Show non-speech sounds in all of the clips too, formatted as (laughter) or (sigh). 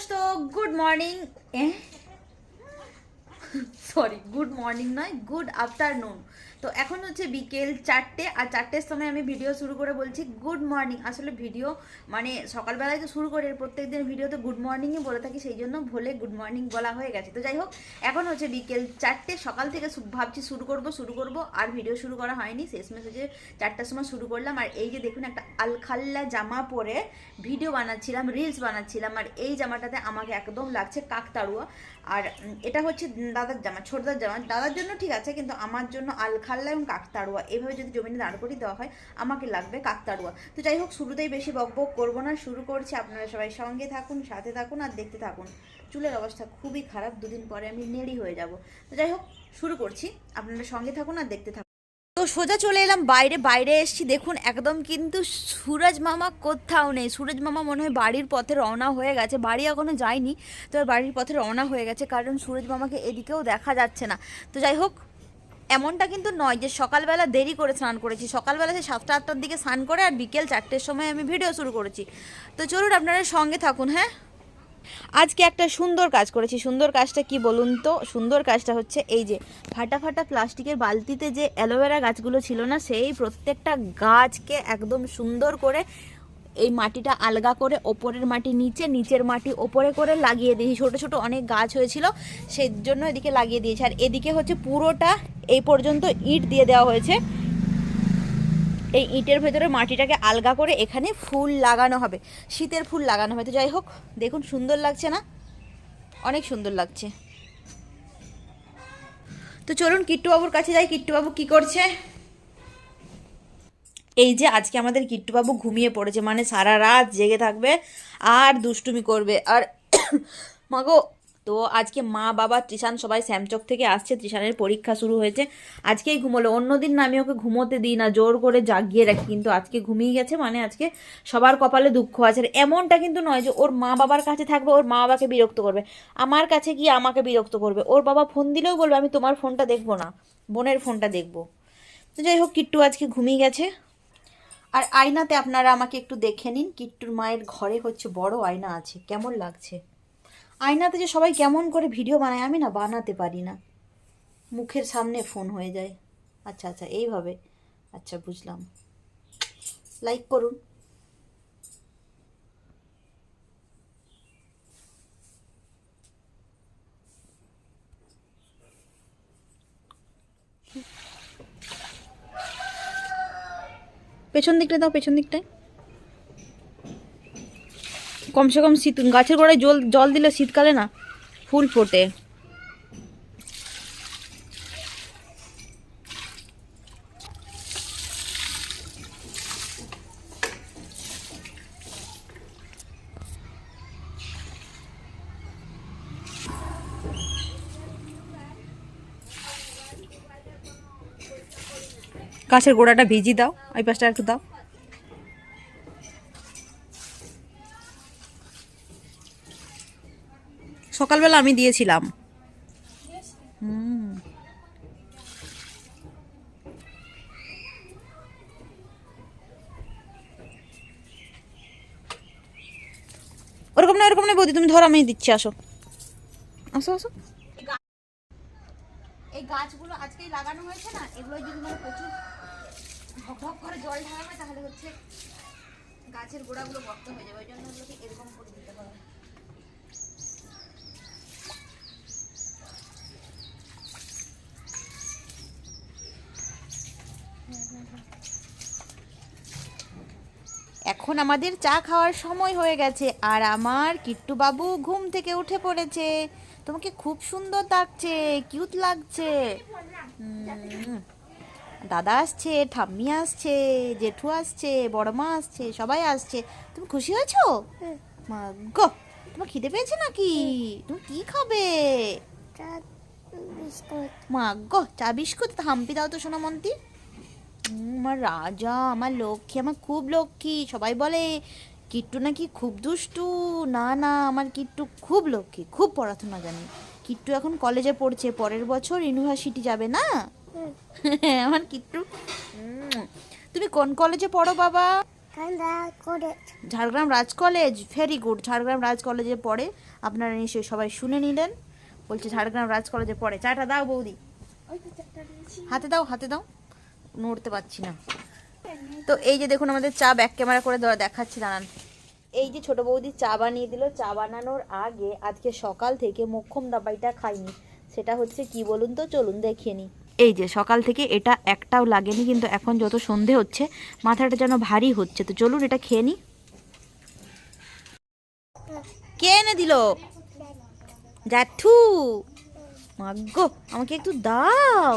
দোস্তো good morning sorry good morning নয় good afternoon তো এখন হচ্ছে বিকেল চারটে, আর চারটের সময় আমি ভিডিও শুরু করে বলছি গুড মর্নিং আসলে ভিডিও মানে সকালবেলায় তো শুরু করে প্রত্যেক দিন ভিডিওতে গুড মর্নিংই বলে থাকি, সেই জন্য ভোলে গুড মর্নিং বলা হয়ে গেছে। তো যাই হোক, এখন হচ্ছে বিকেল চারটে, সকাল থেকে ভাবছি শুরু করব শুরু করব, আর ভিডিও শুরু করা হয়নি। শেষমেশ হচ্ছে চারটার সময় শুরু করলাম, আর এই যে দেখুন একটা আলখাল্লা জামা পরে ভিডিও বানাচ্ছিলাম রিলস বানাচ্ছিলাম, আর এই জামাটাতে আমাকে একদম লাগছে কাকতাড়ুয়া আর এটা হচ্ছে দাদার জামা, ছোটদার জামা। দাদার জন্য ঠিক আছে, কিন্তু আমার জন্য আলখাল্লা এবং কাকতাড়ুয়া। এইভাবে যদি জমিনে করিয়ে দেওয়া হয়, আমাকে লাগবে কাকতাড়ুয়া। তো যাই হোক, শুরুতেই বেশি বক বক করব না। শুরু করছি আপনারা সবাই সঙ্গে থাকুন, সাথে থাকুন আর দেখতে থাকুন। চুলের অবস্থা খুবই খারাপ, দুদিন পরে আমি নেড়ি হয়ে যাব। তো যাই হোক, শুরু করছি। আপনারা সঙ্গে থাকুন আর দেখতে থাকুন। তো সোজা চলে এলাম বাইরে বাইরে এসেছি। দেখুন, একদম কিন্তু সুরজ মামা কোথাও নেই। সুরজ মামা মনে হয় বাড়ির পথে রওনা হয়ে গেছে। বাড়ি এখনও যায়নি, তো বাড়ির পথে রওনা হয়ে গেছে। কারণ সুরজ মামাকে এদিকেও দেখা যাচ্ছে না। তো যাই হোক এমনটা কিন্তু নয় যে সকালবেলা দেরি করে স্নান করেছি। সকালবেলা সে সাতটা, আটটার দিকে স্নান করে আর বিকেল চারটের সময় আমি ভিডিও শুরু করেছি। তো চলুন আপনারা সঙ্গে থাকুন হ্যাঁ? আজকে একটা সুন্দর কাজ করেছি। সুন্দর কাজটা কি বলুন তো? সুন্দর কাজটা হচ্ছে এই যে ফাটা ফাটা প্লাস্টিকের বালতিতে যে অ্যালোভেরা গাছগুলো ছিল না, সেই প্রত্যেকটা গাছকে একদম সুন্দর করে এই মাটিটা আলগা করে ওপরের মাটি নিচে, নিচের মাটি ওপরে করে লাগিয়ে দিয়েছি। ছোট ছোট অনেক গাছ হয়েছিল সেই জন্য এদিকে লাগিয়ে দিয়েছি। আর এদিকে হচ্ছে পুরোটা এই পর্যন্ত ইট দিয়ে দেওয়া হয়েছে। এই ইটের ভেতরে মাটিটাকে আলগা করে এখানে ফুল লাগানো হবে, শীতের ফুল লাগানো হবে। তো যাই হোক, দেখুন সুন্দর লাগছে না? অনেক সুন্দর লাগছে। তো চলুন, কিট্টুবাবুর কাছে যাই। কিট্টুবাবু কি করছে? এই যে আজকে আমাদের কিট্টুবাবু ঘুমিয়ে পড়েছে মানে সারা রাত জেগে থাকবে আর দুষ্টুমি করবে। আর (coughs) মাগো তো আজকে মা, বাবা ত্রিশান সবাই শ্যামচক থেকে আসছে ত্রিশানের পরীক্ষা শুরু হয়েছে। আজকেই ঘুমোলো। অন্যদিন না আমি ওকে ঘুমোতে দিই না, জোর করে জাগিয়ে রাখি, কিন্তু আজকে ঘুমিয়ে গেছে মানে আজকে সবার কপালে দুঃখ আছে। আর এমনটা কিন্তু নয় যে ওর মা বাবার কাছে থাকবে, ওর মা বাবাকে বিরক্ত করবে। আমার কাছে গিয়ে আমাকে বিরক্ত করবে। ওর বাবা ফোন দিলেও বলবে, আমি তোমার ফোনটা দেখব না, বোনের ফোনটা দেখব। তো যাই হোক, কিট্টু আজকে ঘুমিয়ে গেছে। আর আয়নাতে আপনারা আমাকে একটু দেখে নিন কিট্টুর মায়ের ঘরে হচ্ছে বড় আয়না আছে, কেমন লাগছে? আয়নাতে যে সবাই কেমন করে ভিডিও বানায়, আমি না বানাতে পারি না। মুখের সামনে ফোন হয়ে যায়। আচ্ছা আচ্ছা এইভাবে। আচ্ছা বুঝলাম। লাইক করুন। পেছন দিকটা দাও, পেছন দিকটায়। কমসে কম শীত গাছের গোড়ায় জল জল দিলে শীতকালে না, ফুল ফোটে। গাছের গোড়াটা ভিজি দাও, ওই পাশটা একটু দাও। সকালবেলা আমি দিয়েছিলাম। ওরকম না ওরকম না বৌদি, তুমি ধরো, আমি দিচ্ছি, আসো। আসো আসো। এই গাছগুলো আজকেই লাগানো হয়েছে না এগুলো যদি মানে প্রচুর ভক করে জল ঢালাবে তাহলে হচ্ছে গাছের গোড়াগুলো বক্ত হয়ে যাবে। ওই জন্য ওগুলোকে এরকম করে দিতে হবে। এখন আমাদের চা খাওয়ার সময় হয়ে গেছে, আর আমার কিট্টু বাবু ঘুম থেকে উঠে পড়েছে। তোমাকে খুব সুন্দর লাগছে কিউট লাগছে। দাদা আসছে ঠাম্মি আসছে জেঠু আসছে বড়মা আসছে সবাই আসছে। তুমি খুশি হয়েছো? গো তোমার খিদে পেয়েছে নাকি? তুমি কি খাবে? মা গো চা বিস্কুট হাম্পি দাও তো সোনামন্তি। উম, আমার রাজা আমার লক্ষ্মী আমার খুব লক্ষ্মী সবাই বলে কিট্টু নাকি খুব দুষ্টু? না না আমার কিট্টু খুব লক্ষ্মী খুব পড়াশোনা জানে। কিট্টু এখন কলেজে পড়ছে পরের বছর ইউনিভার্সিটি যাবে না? আমার কিট্টু তুমি কোন কলেজে পড়ো বাবা? Jhargram Raj college? Very good Jhargram Raj কলেজে পড়ে। আপনারা নিশ্চয়ই সবাই শুনে নিলেন। বলছে ঝাড়গ্রাম রাজ কলেজে পড়ে। চাটা দাও বৌদি। হাতে দাও হাতে দাও। নড়তে পারছি না। তো এই যে দেখুন আমাদের চা ব্যাক ক্যামেরা করে দেখাচ্ছি দাঁড়ান। এই যে ছোট বৌদি চা বানিয়ে দিল চা বানানোর আগে আজকে সকাল থেকে মোক্ষম দাবাইটা খাইনি। সেটা হচ্ছে কি বলুন তো চলুন দেখিয়ে নিই এই যে সকাল থেকে এটা একটাও লাগেনি কিন্তু এখন যত সন্ধে হচ্ছে মাথাটা যেন ভারী হচ্ছে। তো চলুন এটা খেয়ে নিই কে এনে দিল? জ্যাঠু! মাগ্গো আমাকে একটু দাও।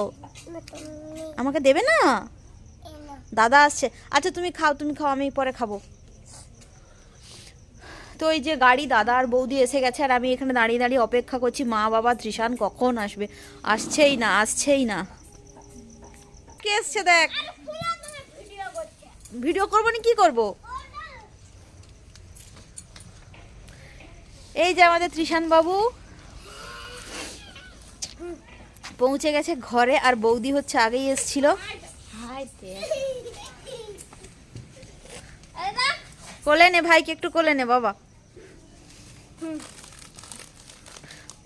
আমাকে দেবে না? দাদা আসছে। আচ্ছা তুমি খাও তুমি খাও, আমি পরে খাব। তো এই যে গাড়ি দাদা আর বৌদি এসে গেছে আর আমি এখানে দাঁড়িয়ে দাঁড়িয়ে অপেক্ষা করছি, মা বাবা ত্রিশান কখন আসবে? আসছেই না আসছেই না। কে এসছে দেখ? ভিডিও করব না, কি করব? এই যে আমাদের ত্রিশান বাবু। পৌঁছে গেছে ঘরে আর বৌদি হচ্ছে আগেই এসছিল। কোলে নে ভাইকে একটু কোলে নে বাবা।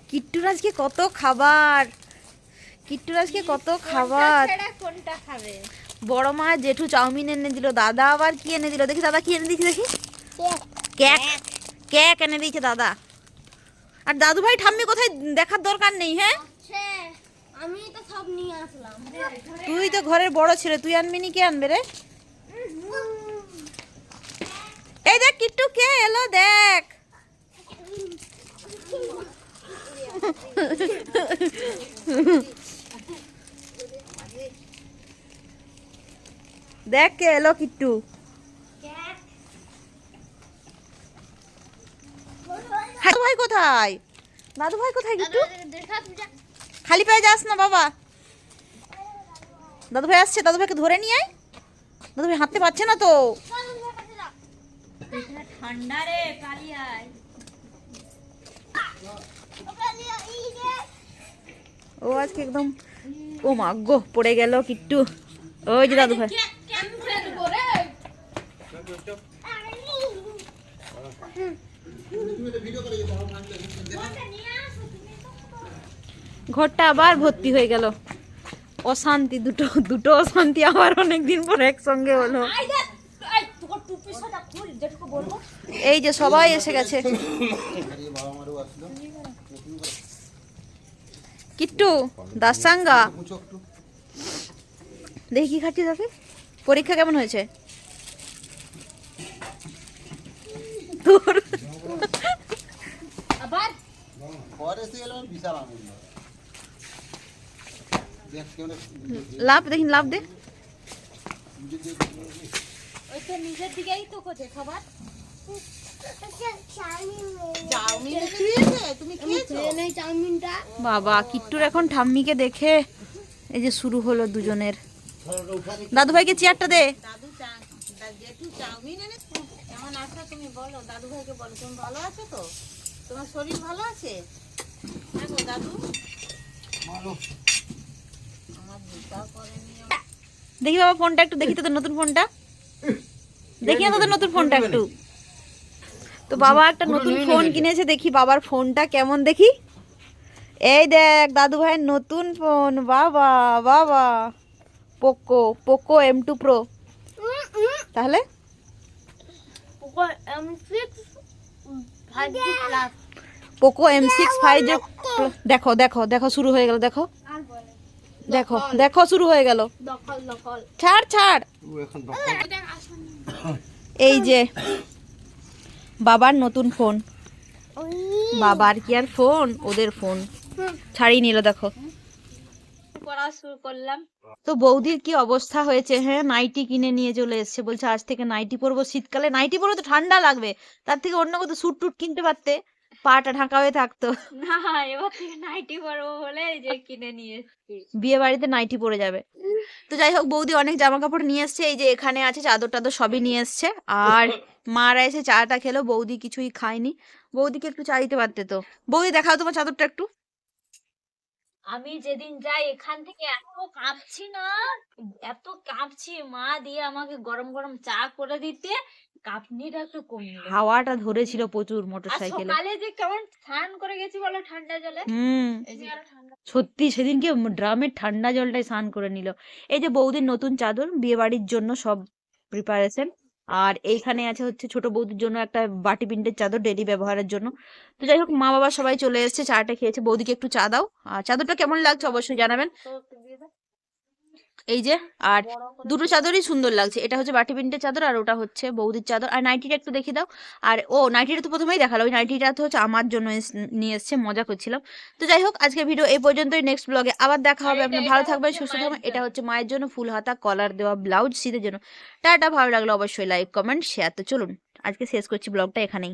কিট্টুরাজকে কত খাবার? কিট্টুরাজকে কত খাবার? কোনটা খাবে? বড় মা জেঠু চাউমিন এনে দিল দাদা আবার কি এনে দিল? দেখি দাদা কি এনে দিয়েছে দেখি। ক্যাক ক্যাক এনে দিয়েছে দাদা। আর দাদু ভাই ঠাম্মি কোথায় দেখার দরকার নেই হ্যাঁ? আমি তো সব নিয়ে আসলাম। তুই তো ঘরের বড় ছেলে তুই আনবি নি কে আনবে রে? এই দেখ, কিট্টু, কে এলো? দেখ। দেখ, কে এলো, কিট্টু? দাদু ভাই কোথায়? দাদু ভাই কোথায়, কিট্টু? খালি পায়ে যাস না, বাবা। দাদু ভাই আসছে, দাদু ভাইকে ধরে নিয়ে আয়। দাদু ভাই হাঁটতে পারছে না তো। ঠান্ডা রে কালিয়ায় ও আজকে একদম ও মা গো পড়ে গেল কিট্টু। ওই যে দাদু ভাই ঘরটা আবার ভর্তি হয়ে গেল। অশান্তি দুটো দুটো অশান্তি আবার অনেকদিন পর একসঙ্গে হলো। এই যে সবাই এসে গেছে। কিট্টু দাসাঙ্গা। দেখি কি খাচ্ছি তাকে পরীক্ষা কেমন হয়েছে? লাভ দেখি লাভ দে। ওই তো নিজের দিকেই তো খাবার বাবা কিট্টুর এখন ঠাম্মিকে দেখে এই যে শুরু হলো দুজনের। দাদু ভাইকে চেয়ারটা দে। দাদু চা- দা- চাউমিন এনেছে? কেমন আছো তুমি বলো? দাদু বলো তুমি ভালো আছো তো? তোমার শরীর ভালো আছে? হ্যাঁ গো দাদু। দেখি বাবা ফোনটা একটু দেখি তোদের নতুন ফোনটা। দেখি না তোদের নতুন ফোনটা একটু। তো বাবা একটা নতুন ফোন কিনেছে দেখি বাবার ফোনটা কেমন দেখি। এই দেখ দাদু ভাইয়ের নতুন ফোন বাবা বাবা। Poco Poco M two pro. তাহলে? পোকো এম সিক্স ফাইভ দেখো দেখো দেখো শুরু হয়ে গেল দেখো। দেখো দেখো শুরু হয়ে গেল। ছাড় ছাড়। এখন এই যে বাবার নতুন ফোন। বাবার কি আর ফোন? ওদের ফোন। ছাড়িয়ে নিল দেখো। পড়া শুরু করলাম। তো বৌদির কি অবস্থা হয়েছে হ্যাঁ? নাইটি কিনে নিয়ে চলে এসছে বলছে আজ থেকে নাইটি পরবো শীতকালে। নাইটি পরবো তো ঠান্ডা লাগবে তার থেকে অন্য কোথাও স্যুট টুট কিনতে পারতে। পাটা ঢাকা হয়ে থাকতো। না এবার থেকে নাইটি পরবো বলে এই যে কিনে নিয়ে এসেছি। বিয়ে বাড়িতে নাইটি পরে যাবে। তো যাই হোক বৌদি অনেক জামা কাপড় নিয়ে এসছে এই যে এখানে আছে চাদর টাদর সবই নিয়ে এসছে। আর মারা এসে চাটা খেলো বৌদি কিছুই খায়নি। বৌদিকে একটু চা দিতে পারতে তো। বৌদি দেখাও তোমার চাদরটা একটু। আমি যেদিন যাই এখান থেকে এত কাঁপছি না। এত কাঁপছি মা দিয়ে আমাকে গরম গরম চা করে দিতে। কাঁপনিটা একটু কমিয়ে হাওয়াটা ধরেছিল প্রচুর মোটরসাইকেলে সকালে যে কেমন স্নান করে গেছি বলো ঠান্ডা জলে? হুম। সত্যি সেদিনকে ড্রামের ঠান্ডা জলটাই স্নান করে নিল। এই যে বৌদির নতুন চাদর বিয়ে বাড়ির জন্য সব প্রিপারেশন আর এইখানে আছে হচ্ছে ছোট বৌদির জন্য একটা বাটি পিন্ডের চাদর ডেলি ব্যবহারের জন্য। তো যাই হোক মা বাবা সবাই চলে এসেছে চাটা খেয়েছে। বৌদিকে একটু চা দাও। আর চাদরটা কেমন লাগছে অবশ্যই জানাবেন। তো। এই যে আর দুটো চাদরই সুন্দর লাগছে। এটা হচ্ছে বাটি প্রিন্টের চাদর আর ওটা হচ্ছে বৌদির চাদর। আর নাইটিটা একটু দেখিয়ে দাও। আর ও নাইটিটা তো প্রথমেই দেখাল। ওই নাইটিটা তো হচ্ছে আমার জন্য নিয়ে এসছে মজা করছিলাম। তো যাই হোক আজকে ভিডিও এই পর্যন্তই। নেক্সট ব্লগে আবার দেখা হবে। আর আপনি ভালো থাকবেন সুস্থ থাকবেন। এটা হচ্ছে মায়ের জন্য ফুল হাতা কলার দেওয়া ব্লাউজ শীতের জন্য। টাটা ভালো লাগল অবশ্যই লাইক কমেন্ট শেয়ার তো চলুন আজকে শেষ করছি ব্লগটা এখানেই।